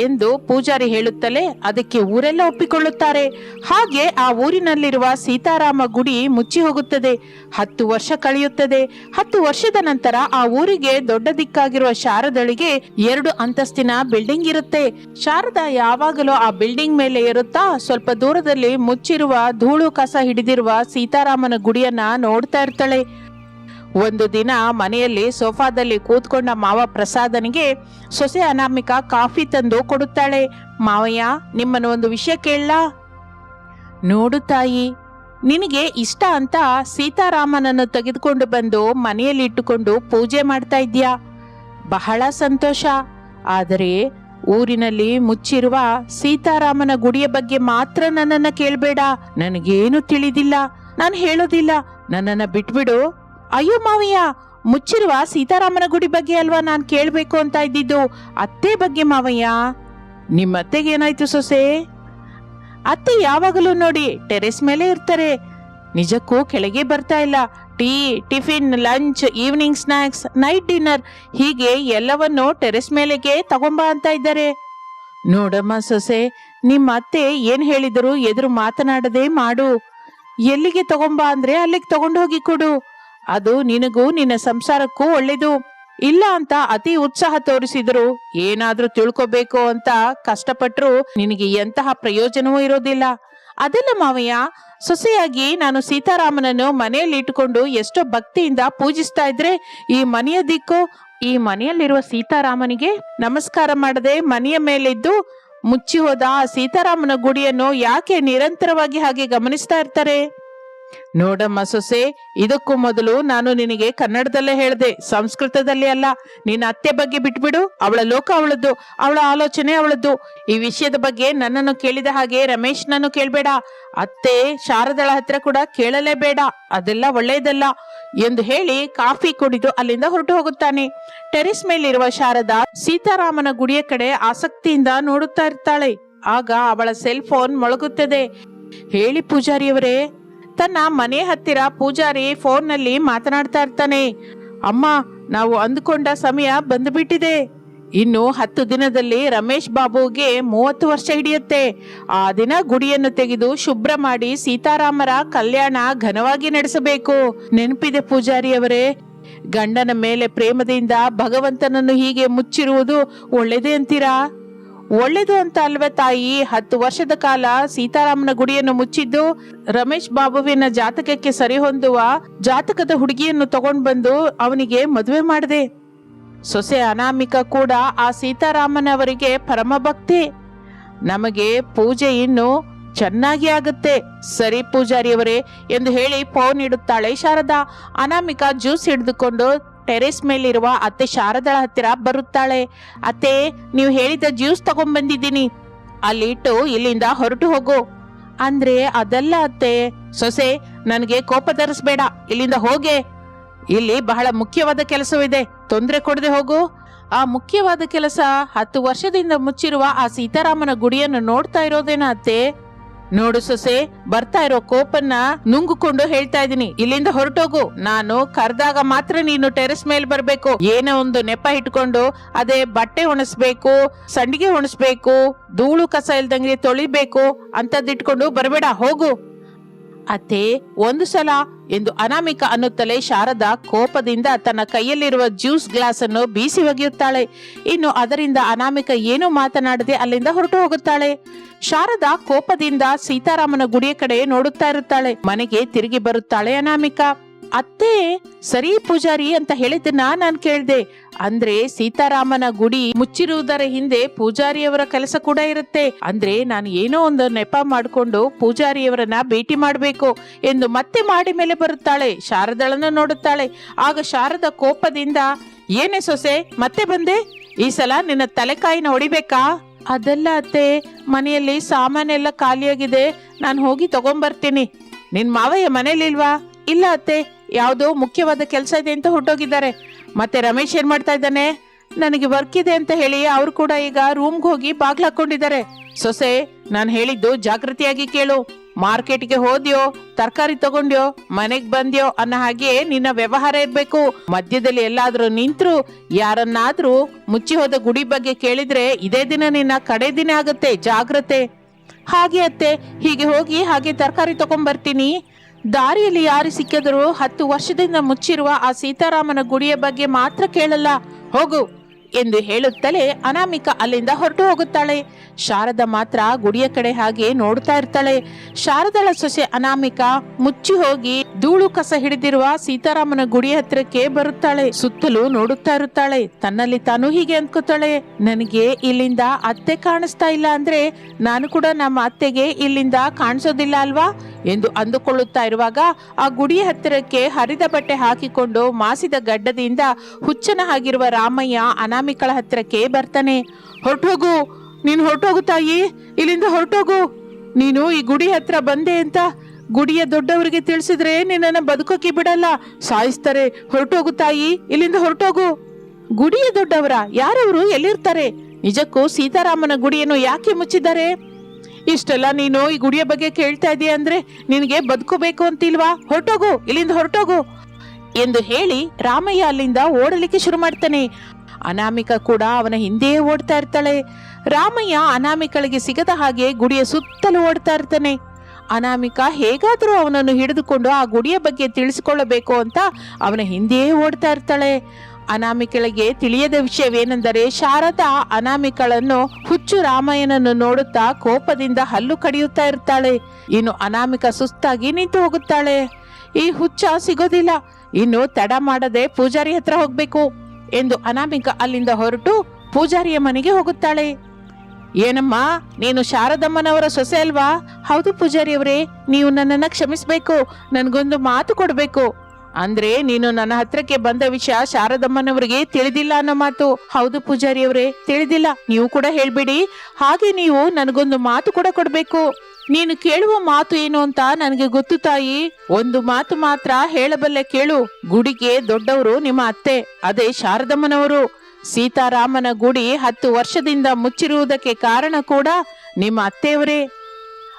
ಎಂದು ಪೂಜಾರಿ ಹೇಳುತ್ತಲೇ ಅದಕ್ಕೆ ಊರೆಲ್ಲ ಒಪ್ಪಿಕೊಳ್ಳುತ್ತಾರೆ. ಹಾಗೆ ಆ ಊರಿನಲ್ಲಿರುವ ಸೀತಾರಾಮ ಗುಡಿ ಮುಚ್ಚಿ ಹೋಗುತ್ತದೆ. ಹತ್ತು ವರ್ಷ ಕಳೆಯುತ್ತದೆ. ಹತ್ತು ವರ್ಷದ ನಂತರ ಆ ಊರಿಗೆ ದೊಡ್ಡ ದಿಕ್ಕಾಗಿರುವ ಶಾರದಳಿಗೆ ಎರಡು ಅಂತಸ್ತಿನ ಬಿಲ್ಡಿಂಗ್ ಇರುತ್ತೆ. ಶಾರದಾ ಯಾವಾಗಲೂ ಆ ಬಿಲ್ಡಿಂಗ್ ಮೇಲೆ ಇರುತ್ತಾ ಸ್ವಲ್ಪ ದೂರದಲ್ಲಿ ಮುಚ್ಚಿರುವ ಧೂಳು ಕಸ ಹಿಡಿದಿರುವ ಸೀತಾರಾಮನ ಗುಡಿಯನ್ನ ನೋಡ್ತಾ ಇರ್ತಾಳೆ. ಒಂದು ದಿನ ಮನೆಯಲ್ಲಿ ಸೋಫಾದಲ್ಲಿ ಕೂತ್ಕೊಂಡ ಮಾವ ಪ್ರಸಾದನಿಗೆ, ಸೊಸೆ ಅನಾಮಿಕ ಕಾಫಿ ತಂದು ಕೊಡುತ್ತಾಳೆ. ಮಾವಯ್ಯ, ನಿಮ್ಮನ್ನು ಒಂದು ವಿಷಯ ಕೇಳಲಾ? ನೋಡು ತಾಯಿ, ನಿನಗೆ ಇಷ್ಟ ಅಂತ ಸೀತಾರಾಮನನ್ನು ತೆಗೆದುಕೊಂಡು ಬಂದು ಮನೆಯಲ್ಲಿ ಇಟ್ಟುಕೊಂಡು ಪೂಜೆ ಮಾಡ್ತಾ ಇದ್ಯಾ ಬಹಳ ಸಂತೋಷ. ಆದರೆ ಊರಿನಲ್ಲಿ ಮುಚ್ಚಿರುವ ಸೀತಾರಾಮನ ಗುಡಿಯ ಬಗ್ಗೆ ಮಾತ್ರ ನನ್ನನ್ನ ಕೇಳಬೇಡ. ನನಗೇನು ತಿಳಿದಿಲ್ಲ. ನಾನು ಹೇಳೋದಿಲ್ಲ. ನನ್ನನ್ನ ಬಿಟ್ಬಿಡು. ಅಯ್ಯೋ ಮಾವಯ್ಯ, ಮುಚ್ಚಿರುವ ಸೀತಾರಾಮನ ಗುಡಿ ಬಗ್ಗೆ ಅಲ್ವಾ ನಾನು ಕೇಳಬೇಕು ಅಂತ ಇದ್ದಿದ್ದು? ಅತ್ತೆ ಬಗ್ಗೆ ಮಾವಯ್ಯ. ನಿಮ್ಮ ಅತ್ತೆಗೆ ಏನಾಯ್ತು ಸೊಸೆ? ಅತ್ತೆ ಯಾವಾಗಲೂ ನೋಡಿ ಟೆರೆಸ್ ಮೇಲೆ ಇರ್ತಾರೆ. ನಿಜಕ್ಕೂ ಕೆಳಗೆ ಬರ್ತಾ ಇಲ್ಲ. Tea, tiffin, lunch, evening snacks night dinner, ಹೀಗೆ ಎಲ್ಲವನ್ನು ಟೆರೆಸ್ ಮೇಲೆಗೆ ತಗೊಂಬಾ ಅಂತ ಇದ್ದಾರೆ. ನೋಡಮ್ಮ ಸೊಸೆ, ನಿಮ್ಮ ಅತ್ತೆ ಏನ್ ಹೇಳಿದ್ರು ಎದುರು ಮಾತನಾಡದೆ ಮಾಡು. ಎಲ್ಲಿಗೆ ತಗೊಂಬಾ ಅಂದ್ರೆ ಅಲ್ಲಿಗೆ ತಗೊಂಡು ಹೋಗಿ ಕೊಡು. ಅದು ನಿನಗೂ ನಿನ್ನ ಸಂಸಾರಕ್ಕೂ ಒಳ್ಳೇದು ಇಲ್ಲ ಅಂತ ಅತಿ ಉತ್ಸಾಹ ತೋರಿಸಿದ್ರು. ಏನಾದ್ರೂ ತಿಳ್ಕೊಬೇಕು ಅಂತ ಕಷ್ಟಪಟ್ರು ನಿನಗೆ ಎಂತಹ ಪ್ರಯೋಜನವೂ ಇರೋದಿಲ್ಲ. ಅದೆಲ್ಲ ಮಾವಯ್ಯ, ಸೊಸೆಯಾಗಿ ನಾನು ಸೀತಾರಾಮನನ್ನು ಮನೆಯಲ್ಲಿ ಇಟ್ಟುಕೊಂಡು ಎಷ್ಟೋ ಭಕ್ತಿಯಿಂದ ಪೂಜಿಸ್ತಾ ಇದ್ರೆ ಈ ಮನೆಯ ದಿಕ್ಕು, ಈ ಮನೆಯಲ್ಲಿರುವ ಸೀತಾರಾಮನಿಗೆ ನಮಸ್ಕಾರ ಮಾಡದೆ ಮನೆಯ ಮೇಲಿದ್ದು ಮುಚ್ಚಿ ಹೋದ ಸೀತಾರಾಮನ ಗುಡಿಯನ್ನು ಯಾಕೆ ನಿರಂತರವಾಗಿ ಹಾಗೆ ಗಮನಿಸ್ತಾ ಇರ್ತಾರೆ? ನೋಡಮ್ಮ ಸೊಸೆ, ಇದಕ್ಕೂ ಮೊದಲು ನಾನು ನಿನಗೆ ಕನ್ನಡದಲ್ಲೇ ಹೇಳ್ದೆ, ಸಂಸ್ಕೃತದಲ್ಲಿ ಅಲ್ಲ. ನಿನ್ನ ಅತ್ತೆ ಬಗ್ಗೆ ಬಿಟ್ಬಿಡು, ಅವಳ ಲೋಕ ಅವಳದ್ದು, ಅವಳ ಆಲೋಚನೆ ಅವಳದ್ದು. ಈ ವಿಷಯದ ಬಗ್ಗೆ ನನ್ನನ್ನು ಕೇಳಿದ ಹಾಗೆ ರಮೇಶ್ನನ್ನು ಕೇಳಬೇಡ. ಅತ್ತೆ ಶಾರದಳ ಹತ್ರ ಕೂಡ ಕೇಳಲೇಬೇಡ, ಅದೆಲ್ಲ ಒಳ್ಳೆಯದಲ್ಲ ಎಂದು ಹೇಳಿ ಕಾಫಿ ಕುಡಿದು ಅಲ್ಲಿಂದ ಹೊರಟು ಹೋಗುತ್ತಾನೆ. ಟೆರೆಸ್ ಮೇಲಿರುವ ಶಾರದಾ ಸೀತಾರಾಮನ ಗುಡಿಯ ಕಡೆ ಆಸಕ್ತಿಯಿಂದ ನೋಡುತ್ತಾ ಇರ್ತಾಳೆ. ಆಗ ಅವಳ ಸೆಲ್ ಫೋನ್ ಮೊಳಗುತ್ತದೆ. ಹೇಳಿ ಪೂಜಾರಿಯವರೇ ತನ್ನ ಮನೆ ಹತ್ತಿರ ಪೂಜಾರಿ ಫೋನ್ನಲ್ಲಿ ಮಾತನಾಡ್ತಾ ಇರ್ತಾನೆ. ಅಮ್ಮ, ನಾವು ಅಂದುಕೊಂಡ ಸಮಯ ಬಂದುಬಿಟ್ಟಿದೆ. ಇನ್ನು ಹತ್ತು ದಿನದಲ್ಲಿ ರಮೇಶ್ ಬಾಬುಗೆ ಮೂವತ್ತು ವರ್ಷ ಹಿಡಿಯುತ್ತೆ. ಆ ದಿನ ಗುಡಿಯನ್ನು ತೆಗೆದು ಶುಭ್ರ ಮಾಡಿ ಸೀತಾರಾಮರ ಕಲ್ಯಾಣ ಘನವಾಗಿ ನಡೆಸಬೇಕು. ನೆನಪಿದೆ ಪೂಜಾರಿಯವರೇ. ಗಂಡನ ಮೇಲೆ ಪ್ರೇಮದಿಂದ ಭಗವಂತನನ್ನು ಹೀಗೆ ಮುಚ್ಚಿರುವುದು ಒಳ್ಳೇದೇ ಅಂತೀರಾ? ಒಳ್ಳೇದು ಅಂತ ಅಲ್ವೇ ತಾಯಿ? ಹತ್ತು ವರ್ಷದ ಕಾಲ ಸೀತಾರಾಮನ ಗುಡಿಯನ್ನು ಮುಚ್ಚಿದ್ದು ರಮೇಶ್ ಬಾಬುವಿನ ಜಾತಕಕ್ಕೆ ಸರಿ ಹೊಂದುವ ಜಾತಕದ ಹುಡುಗಿಯನ್ನು ತಗೊಂಡ್ ಬಂದು ಅವನಿಗೆ ಮದುವೆ ಮಾಡಿದೆ. ಸೊಸೆ ಅನಾಮಿಕ ಕೂಡ ಆ ಸೀತಾರಾಮನವರಿಗೆ ಪರಮ ಭಕ್ತಿ. ನಮಗೆ ಪೂಜೆ ಇನ್ನು ಚೆನ್ನಾಗಿ ಆಗುತ್ತೆ. ಸರಿ ಪೂಜಾರಿಯವರೇ ಎಂದು ಹೇಳಿ ಪೌನ್ ಇಡುತ್ತಾಳೆ ಶಾರದಾ. ಅನಾಮಿಕ ಜ್ಯೂಸ್ ಹಿಡಿದುಕೊಂಡು ಟೆರೆಸ್ ಮೇಲಿರುವ ಅತ್ತೆ ಶಾರದಳ ಹತ್ತಿರ ಬರುತ್ತಾಳೆ. ಅತ್ತೆ, ನೀವು ಹೇಳಿದ ಜ್ಯೂಸ್ ತಗೊಂಡ್ಬಂದಿದ್ದೀನಿ. ಅಲ್ಲಿ ಇಟ್ಟು ಇಲ್ಲಿಂದ ಹೊರಟು ಹೋಗು. ಅಂದ್ರೆ ಅದಲ್ಲ ಅತ್ತೆ. ಸೊಸೆ, ನನಗೆ ಕೋಪ ತರಿಸ್ಬೇಡ. ಇಲ್ಲಿಂದ ಹೋಗೆ. ಇಲ್ಲಿ ಬಹಳ ಮುಖ್ಯವಾದ ಕೆಲಸವಿದೆ. ತೊಂದರೆ ಕೊಡದೆ ಹೋಗು. ಆ ಮುಖ್ಯವಾದ ಕೆಲಸ ಹತ್ತು ವರ್ಷದಿಂದ ಮುಚ್ಚಿರುವ ಆ ಸೀತಾರಾಮನ ಗುಡಿಯನ್ನು ನೋಡ್ತಾ ಇರೋದೇನ ಅತ್ತೆ? ನೋಡು ಸೊಸೆ, ಬರ್ತಾ ಇರೋ ಕೋಪನ್ನ ನುಂಗುಕೊಂಡು ಹೇಳ್ತಾ ಇದೀನಿ ಇಲ್ಲಿಂದ ಹೊರಟೋಗು. ನಾನು ಕರ್ದಾಗ ಮಾತ್ರ ನೀನು ಟೆರೆಸ್ ಮೇಲೆ ಬರ್ಬೇಕು. ಏನೋ ಒಂದು ನೆಪ ಇಟ್ಕೊಂಡು ಅದೇ ಬಟ್ಟೆ ಒಣಸ್ಬೇಕು, ಸಂಡಿಗೆ ಒಣಸ್ಬೇಕು, ಧೂಳು ಕಸ ಇಲ್ದಂಗೆ ತೊಳಿಬೇಕು ಅಂತದಿಟ್ಕೊಂಡು ಬರಬೇಡ, ಹೋಗು. ಅತ್ತೆ ಒಂದು ಸಲ ಎಂದು ಅನಾಮಿಕ ಅನ್ನುತ್ತಲೇ ಶಾರದಾ ಕೋಪದಿಂದ ತನ್ನ ಕೈಯಲ್ಲಿರುವ ಜ್ಯೂಸ್ ಗ್ಲಾಸ್ ಅನ್ನು ಬೀಸಿ ಒಗೆಯುತ್ತಾಳೆ. ಇನ್ನು ಅದರಿಂದ ಅನಾಮಿಕ ಏನೂ ಮಾತನಾಡದೆ ಅಲ್ಲಿಂದ ಹೊರಟು ಹೋಗುತ್ತಾಳೆ. ಶಾರದಾ ಕೋಪದಿಂದ ಸೀತಾರಾಮನ ಗುಡಿಯ ಕಡೆ ನೋಡುತ್ತಾ ಇರುತ್ತಾಳೆ. ಮನೆಗೆ ತಿರುಗಿ ಬರುತ್ತಾಳೆ ಅನಾಮಿಕ. ಅತ್ತೆ ಸರಿ ಪೂಜಾರಿ ಅಂತ ಹೇಳಿದ್ದನ್ನ ನಾನ್ ಕೇಳ್ದೆ. ಅಂದ್ರೆ ಸೀತಾರಾಮನ ಗುಡಿ ಮುಚ್ಚಿರುವುದರ ಹಿಂದೆ ಪೂಜಾರಿಯವರ ಕೆಲಸ ಕೂಡ ಇರುತ್ತೆ. ಅಂದ್ರೆ ನಾನು ಏನೋ ಒಂದು ನೆಪ ಮಾಡಿಕೊಂಡು ಪೂಜಾರಿಯವರನ್ನ ಭೇಟಿ ಮಾಡಬೇಕು ಎಂದು ಮತ್ತೆ ಮಾಡಿ ಮೇಲೆ ಬರುತ್ತಾಳೆ, ಶಾರದಳನ್ನು ನೋಡುತ್ತಾಳೆ. ಆಗ ಶಾರದ ಕೋಪದಿಂದ, ಏನೇ ಸೊಸೆ, ಮತ್ತೆ ಬಂದೆ? ಈ ಸಲ ನಿನ್ನ ತಲೆಕಾಯಿನ ಹೊಡಿಬೇಕಾ? ಅದೆಲ್ಲ ಅತ್ತೆ, ಮನೆಯಲ್ಲಿ ಸಾಮಾನೆಲ್ಲ ಖಾಲಿಯಾಗಿದೆ. ನಾನು ಹೋಗಿ ತಗೊಂಬರ್ತೀನಿ. ನಿನ್ ಮಾವಯ್ಯ ಮನೇಲಿಲ್ವಾ? ಇಲ್ಲ ಅತ್ತೆ. ಯಾವುದೋ ಮುಖ್ಯವಾದ ಕೆಲಸ ಇದೆ ಅಂತ ಹೊರಟೋಗಿದ್ದಾರೆ ಮತ್ತೆ ರಮೇಶ್ ಏನ್ ಮಾಡ್ತಾ ಇದ್ದಾನೆ? ನನಗೆ ವರ್ಕ್ ಇದೆ ಅಂತ ಹೇಳಿ ಅವ್ರು ಕೂಡ ಈಗ ರೂಮ್ಗೆ ಹೋಗಿ ಬಾಗ್ಲು ಹಾಕೊಂಡಿದ್ದಾರೆ. ಸೊಸೆ, ನಾನು ಹೇಳಿದ್ದು ಜಾಗೃತಿಯಾಗಿ ಕೇಳು. ಮಾರ್ಕೆಟ್ಗೆ ಹೋದ್ಯೋ, ತರಕಾರಿ ತಗೊಂಡ್ಯೋ, ಮನೆಗ್ ಬಂದ್ಯೋ ಅನ್ನೋ ಹಾಗೆ ನಿನ್ನ ವ್ಯವಹಾರ ಇರ್ಬೇಕು. ಮಧ್ಯದಲ್ಲಿ ಎಲ್ಲಾದ್ರೂ ನಿಂತ್ರು, ಯಾರನ್ನಾದ್ರೂ ಮುಚ್ಚಿ ಹೋದ ಗುಡಿ ಬಗ್ಗೆ ಕೇಳಿದ್ರೆ ಇದೇ ದಿನ ನಿನ್ನ ಕಡೆ ದಿನ ಆಗತ್ತೆ, ಜಾಗ್ರತೆ. ಹಾಗೆ ಅತ್ತೆ, ಹೀಗೆ ಹೋಗಿ ಹಾಗೆ ತರಕಾರಿ ತಗೊಂಡ್ಬರ್ತೀನಿ ದಾರಿಯಲ್ಲಿ ಯಾರು ಸಿಕ್ಕಿದರೂ ಹತ್ತು ವರ್ಷದಿಂದ ಮುಚ್ಚಿರುವ ಆ ಸೀತಾರಾಮನ ಗುಡಿಯ ಬಗ್ಗೆ ಮಾತ್ರ ಕೇಳಲ್ಲ. ಹೋಗು ಎಂದು ಹೇಳುತ್ತಲೇ ಅನಾಮಿಕ ಅಲ್ಲಿಂದ ಹೊರಟು ಹೋಗುತ್ತಾಳೆ. ಶಾರದ ಮಾತ್ರ ಗುಡಿಯ ಕಡೆ ಹಾಗೆ ನೋಡ್ತಾ ಇರ್ತಾಳೆ. ಶಾರದಳ ಸೊಸೆ ಅನಾಮಿಕ ಮುಚ್ಚಿ ಹೋಗಿ ಧೂಳು ಕಸ ಹಿಡಿದಿರುವ ಸೀತಾರಾಮನ ಗುಡಿ ಹತ್ರಕ್ಕೆ ಬರುತ್ತಾಳೆ. ಸುತ್ತಲೂ ನೋಡುತ್ತಾ ಇರುತ್ತಾಳೆ. ತನ್ನಲ್ಲಿ ತಾನು ಹೀಗೆ ಅಂದ್ಕೋತಾಳೆ. ನನಗೆ ಇಲ್ಲಿಂದ ಅತ್ತೆ ಕಾಣಿಸ್ತಾ ಇಲ್ಲ ಅಂದ್ರೆ ನಾನು ಕೂಡ ನಮ್ಮ ಅತ್ತೆಗೆ ಇಲ್ಲಿಂದ ಕಾಣಿಸೋದಿಲ್ಲ ಅಲ್ವಾ? ಎಂದು ಅಂದುಕೊಳ್ಳುತ್ತಾ ಇರುವಾಗ ಆ ಗುಡಿಯ ಹತ್ತಿರಕ್ಕೆ ಹರಿದ ಬಟ್ಟೆ ಹಾಕಿಕೊಂಡು ಮಾಸಿದ ಗಡ್ಡದಿಂದ ಹುಚ್ಚನ ಆಗಿರುವ ರಾಮಯ್ಯ ಅನಾಮಿಕಳ ಹತ್ತಿರಕ್ಕೆ ಬರ್ತಾನೆ. ಹೊರಟೋಗು. ನೀನು ಹೊರಟೋಗು ತಾಯಿ. ಇಲ್ಲಿಂದ ಹೊರಟೋಗು. ನೀನು ಈ ಗುಡಿ ಹತ್ರ ಬಂದೆ ಅಂತ ಗುಡಿಯ ದೊಡ್ಡವರಿಗೆ ತಿಳಿಸಿದ್ರೆ ನಿನ್ನನ್ನು ಬದುಕೋಕೆ ಬಿಡಲ್ಲ. ಸಾಯಿಸ್ತಾರೆ. ಹೊರಟೋಗು ತಾಯಿ. ಇಲ್ಲಿಂದ ಹೊರಟೋಗು. ಗುಡಿಯ ದೊಡ್ಡವರ ಯಾರವರು ಎಲ್ಲಿರ್ತಾರೆ? ನಿಜಕ್ಕೂ ಸೀತಾರಾಮನ ಗುಡಿಯನ್ನು ಯಾಕೆ ಮುಚ್ಚಿದ್ದಾರೆ? ಇಷ್ಟೆಲ್ಲ ನೀನು ಈ ಗುಡಿಯ ಬಗ್ಗೆ ಕೇಳ್ತಾ ಇದೀಯ ಅಂದ್ರೆ ನಿನಗೆ ಬದುಕೋಬೇಕು ಅಂತಿಲ್ವಾ? ಹೊರಟೋಗು, ಇಲ್ಲಿಂದ ಹೊರಟೋಗು. ಎಂದು ಹೇಳಿ ರಾಮಯ್ಯ ಅಲ್ಲಿಂದ ಓಡಲಿಕ್ಕೆ ಶುರು ಮಾಡ್ತಾನೆ. ಅನಾಮಿಕ ಕೂಡ ಅವನ ಹಿಂದೆಯೇ ಓಡ್ತಾ ಇರ್ತಾಳೆ. ರಾಮಯ್ಯ ಅನಾಮಿಕಳಿಗೆ ಸಿಗದ ಹಾಗೆ ಗುಡಿಯ ಸುತ್ತಲೂ ಓಡ್ತಾ ಇರ್ತಾನೆ. ಅನಾಮಿಕ ಹೇಗಾದರೂ ಅವನನ್ನು ಹಿಡಿದುಕೊಂಡು ಆ ಗುಡಿಯ ಬಗ್ಗೆ ತಿಳಿಸಿಕೊಳ್ಳಬೇಕು ಅಂತ ಅವನ ಹಿಂದೆಯೇ ಓಡ್ತಾ ಇರ್ತಾಳೆ. ಅನಾಮಿಕಳಿಗೆ ತಿಳಿಯದ ವಿಷಯವೇನೆಂದರೆ ಶಾರದಾ ಅನಾಮಿಕಳನ್ನು ಹುಚ್ಚು ರಾಮಯ್ಯನನ್ನು ನೋಡುತ್ತಾ ಕೋಪದಿಂದ ಹಲ್ಲು ಕಡಿಯುತ್ತಾ ಇರ್ತಾಳೆ. ಇನ್ನು ಅನಾಮಿಕ ಸುಸ್ತಾಗಿ ನಿಂತು ಹೋಗುತ್ತಾಳೆ. ಈ ಹುಚ್ಚ ಸಿಗೋದಿಲ್ಲ. ಇನ್ನು ತಡ ಮಾಡದೆ ಪೂಜಾರಿ ಹತ್ರ ಹೋಗ್ಬೇಕು ಎಂದು ಅನಾಮಿಕ ಅಲ್ಲಿಂದ ಹೊರಟು ಪೂಜಾರಿಯ ಮನೆಗೆ ಹೋಗುತ್ತಾಳೆ. ಏನಮ್ಮ, ನೀನು ಶಾರದಮ್ಮನವರ ಸೊಸೆ ಅಲ್ವಾ? ಹೌದು ಪೂಜಾರಿಯವರೇ, ನೀವು ನನ್ನನ್ನ ಕ್ಷಮಿಸ್ಬೇಕು. ನನಗೊಂದು ಮಾತು ಕೊಡ್ಬೇಕು. ಅಂದ್ರೆ ನೀನು ನನ್ನ ಹತ್ರಕ್ಕೆ ಬಂದ ವಿಷಯ ಶಾರದಮ್ಮನವರಿಗೆ ತಿಳಿದಿಲ್ಲ ಅನ್ನೋ ಮಾತು. ಹೌದು ಪೂಜಾರಿಯವರೇ, ತಿಳಿದಿಲ್ಲ. ನೀವು ಕೂಡ ಹೇಳ್ಬಿಡಿ. ಹಾಗೆ ನೀವು ನನಗೊಂದು ಮಾತು ಕೂಡ ಕೊಡ್ಬೇಕು. ನೀನು ಕೇಳುವ ಮಾತು ಏನು ಅಂತ ನನಗೆ ಗೊತ್ತು ತಾಯಿ. ಒಂದು ಮಾತು ಮಾತ್ರ ಹೇಳಬಲ್ಲೆ ಕೇಳು. ಗುಡಿಗೆ ದೊಡ್ಡವರು ನಿಮ್ಮ ಅತ್ತೆ, ಅದೇ ಶಾರದಮ್ಮನವರು. ಸೀತಾರಾಮನ ಗುಡಿ ಹತ್ತು ವರ್ಷದಿಂದ ಮುಚ್ಚಿರುವುದಕ್ಕೆ ಕಾರಣ ಕೂಡ ನಿಮ್ಮ ಅತ್ತೆಯವರೇ.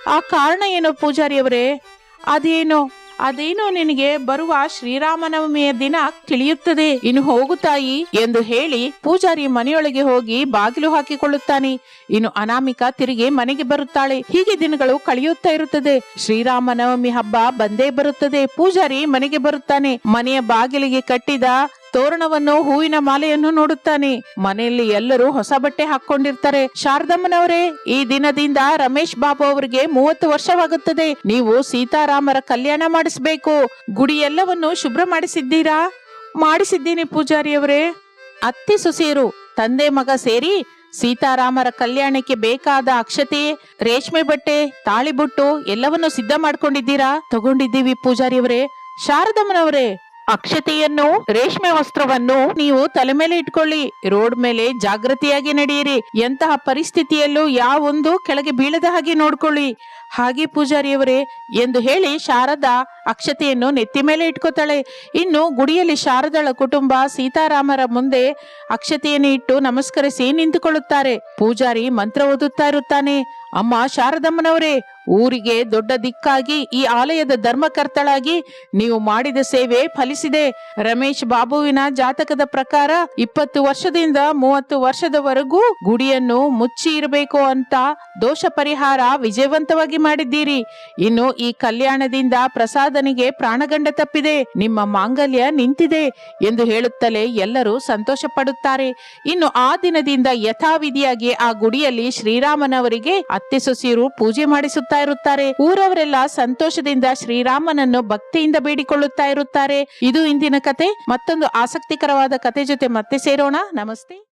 ಆ ಕಾರಣ ಏನು ಪೂಜಾರಿಯವರೇ? ಅದೇನು? ಅದೇನೋ ನಿನಗೆ ಬರುವ ಶ್ರೀರಾಮನವಮಿಯ ದಿನ ತಿಳಿಯುತ್ತದೆ. ಇನ್ನು ಹೋಗು ತಾಯಿ ಎಂದು ಹೇಳಿ ಪೂಜಾರಿ ಮನೆಯೊಳಗೆ ಹೋಗಿ ಬಾಗಿಲು ಹಾಕಿಕೊಳ್ಳುತ್ತಾನೆ. ಇನ್ನು ಅನಾಮಿಕ ತಿರುಗಿ ಮನೆಗೆ ಬರುತ್ತಾಳೆ. ಹೀಗೆ ದಿನಗಳು ಕಳೆಯುತ್ತಾ ಇರುತ್ತದೆ. ಶ್ರೀರಾಮನವಮಿ ಹಬ್ಬ ಬಂದೇ ಬರುತ್ತದೆ. ಪೂಜಾರಿ ಮನೆಗೆ ಬರುತ್ತಾನೆ. ಮನೆಯ ಬಾಗಿಲಿಗೆ ಕಟ್ಟಿದ ತೋರಣವನ್ನು ಹೂವಿನ ಮಾಲೆಯನ್ನು ನೋಡುತ್ತಾನೆ. ಮನೆಯಲ್ಲಿ ಎಲ್ಲರೂ ಹೊಸ ಬಟ್ಟೆ ಹಾಕೊಂಡಿರ್ತಾರೆ ಶಾರದಮ್ಮನವರೇ, ಈ ದಿನದಿಂದ ರಮೇಶ್ ಬಾಬು ಅವರಿಗೆ ಮೂವತ್ತು ವರ್ಷವಾಗುತ್ತದೆ. ನೀವು ಸೀತಾರಾಮರ ಕಲ್ಯಾಣ ಮಾಡಿಸಬೇಕು. ಗುಡಿ ಎಲ್ಲವನ್ನು ಶುಭ್ರ ಮಾಡಿಸಿದ್ದೀರಾ? ಮಾಡಿಸಿದ್ದೀನಿ ಪೂಜಾರಿಯವರೇ. ಅತ್ತಿ ಸುಸೀರು ತಂದೆ ಮಗ ಸೇರಿ ಸೀತಾರಾಮರ ಕಲ್ಯಾಣಕ್ಕೆ ಬೇಕಾದ ಅಕ್ಷತೆ, ರೇಷ್ಮೆ ಬಟ್ಟೆ, ತಾಳಿಬುಟ್ಟು ಎಲ್ಲವನ್ನು ಸಿದ್ಧ ಮಾಡ್ಕೊಂಡಿದ್ದೀರಾ? ತಗೊಂಡಿದ್ದೀವಿ ಪೂಜಾರಿಯವರೇ. ಶಾರದಮ್ಮನವರೇ ಅಕ್ಷತೆಯನ್ನು, ರೇಷ್ಮೆ ವಸ್ತ್ರವನ್ನು ನೀವು ತಲೆ ಮೇಲೆ ಇಟ್ಕೊಳ್ಳಿ. ರೋಡ್ ಮೇಲೆ ಜಾಗೃತಿಯಾಗಿ ನಡೆಯಿರಿ. ಎಂತಹ ಪರಿಸ್ಥಿತಿಯಲ್ಲೂ ಯಾವೊಂದು ಕೆಳಗೆ ಬೀಳದ ಹಾಗೆ ನೋಡ್ಕೊಳ್ಳಿ. ಹಾಗೆ ಪೂಜಾರಿಯವರೇ, ಎಂದು ಹೇಳಿ ಶಾರದಾ ಅಕ್ಷತೆಯನ್ನು ನೆತ್ತಿ ಮೇಲೆ ಇಟ್ಕೋತಾಳೆ. ಇನ್ನು ಗುಡಿಯಲ್ಲಿ ಶಾರದಳ ಕುಟುಂಬ ಸೀತಾರಾಮರ ಮುಂದೆ ಅಕ್ಷತೆಯನ್ನು ಇಟ್ಟು ನಮಸ್ಕರಿಸಿ ನಿಂತುಕೊಳ್ಳುತ್ತಾರೆ. ಪೂಜಾರಿ ಮಂತ್ರ ಓದುತ್ತಾ ಇರುತ್ತಾನೆ. ಅಮ್ಮ ಶಾರದಮ್ಮನವರೇ, ಊರಿಗೆ ದೊಡ್ಡ ದಿಕ್ಕಾಗಿ ಈ ಆಲಯದ ಧರ್ಮಕರ್ತಳಾಗಿ ನೀವು ಮಾಡಿದ ಸೇವೆ ಫಲಿಸಿದೆ. ರಮೇಶ್ ಬಾಬುವಿನ ಜಾತಕದ ಪ್ರಕಾರ ಇಪ್ಪತ್ತು ವರ್ಷದಿಂದ ಮೂವತ್ತು ವರ್ಷದವರೆಗೂ ಗುಡಿಯನ್ನು ಮುಚ್ಚಿ ಇರಬೇಕು ಅಂತ ದೋಷ ಪರಿಹಾರ ವಿಜಯವಂತವಾಗಿ ಮಾಡಿದ್ದೀರಿ. ಇನ್ನು ಈ ಕಲ್ಯಾಣದಿಂದ ಪ್ರಸಾದನಿಗೆ ಪ್ರಾಣಗಂಡ ತಪ್ಪಿದೆ. ನಿಮ್ಮ ಮಾಂಗಲ್ಯ ನಿಂತಿದೆ ಎಂದು ಹೇಳುತ್ತಲೇ ಎಲ್ಲರೂ ಸಂತೋಷ ಪಡುತ್ತಾರೆ ಇನ್ನು ಆ ದಿನದಿಂದ ಯಥಾವಿಧಿಯಾಗಿ ಆ ಗುಡಿಯಲ್ಲಿ ಶ್ರೀರಾಮನವರಿಗೆ ಅತ್ತೆ ಸೊಸಿಯರು ಪೂಜೆ ಮಾಡಿಸುತ್ತಾ ಇರುತ್ತಾರೆ. ಊರವರೆಲ್ಲ ಸಂತೋಷದಿಂದ ಶ್ರೀರಾಮನನ್ನು ಭಕ್ತಿಯಿಂದ ಬೇಡಿಕೊಳ್ಳುತ್ತಾ ಇರುತ್ತಾರೆ. ಇದು ಇಂದಿನ ಕತೆ. ಮತ್ತೊಂದು ಆಸಕ್ತಿಕರವಾದ ಕತೆ ಜೊತೆ ಮತ್ತೆ ಸೇರೋಣ. ನಮಸ್ತೆ.